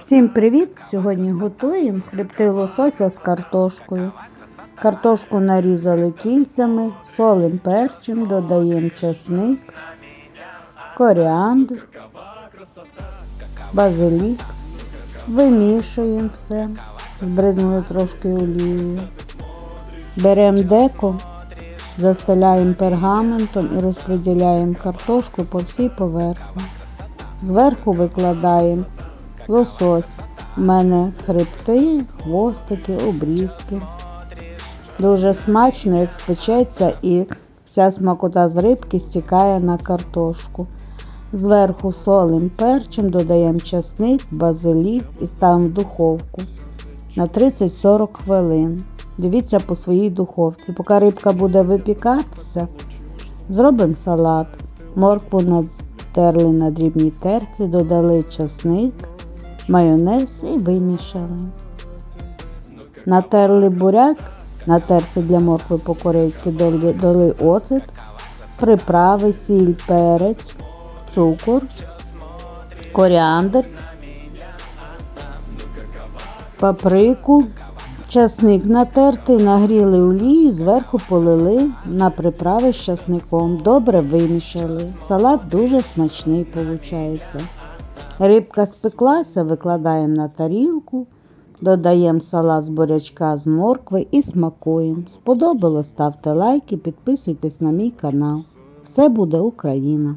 Всім привіт! Сьогодні готуємо хребти лосося з картошкою. Картошку нарізали кільцями, солим перчим, додаємо чесник, коріандр, базилік, вимішуємо все, збризнули трошки олією. Беремо деко, застеляємо пергаментом і розподіляємо картошку по всій поверхні. Зверху викладаємо лосось. У мене хребти, хвостики, обрізки. Дуже смачно, як спечеться, і вся смакота з рибки стікає на картошку. Зверху солим перчим, додаємо часник, базилік і ставимо в духовку на 30-40 хвилин. Дивіться по своїй духовці. Поки рибка буде випікатися, зробимо салат. Моркву натерли на дрібній терці, додали часник, майонез і вимішали. Натерли буряк, на терці для моркви по-корейськи дали, оцет, приправи, сіль, перець, цукор, коріандр, паприку, часник натертий, нагріли олію, зверху полили на приправи з часником. Добре вимішали. Салат дуже смачний виходить. Рибка спеклася, викладаємо на тарілку, додаємо салат з бурячка з моркви і смакуємо. Сподобалось, ставте лайки, підписуйтесь на мій канал. Все буде Україна!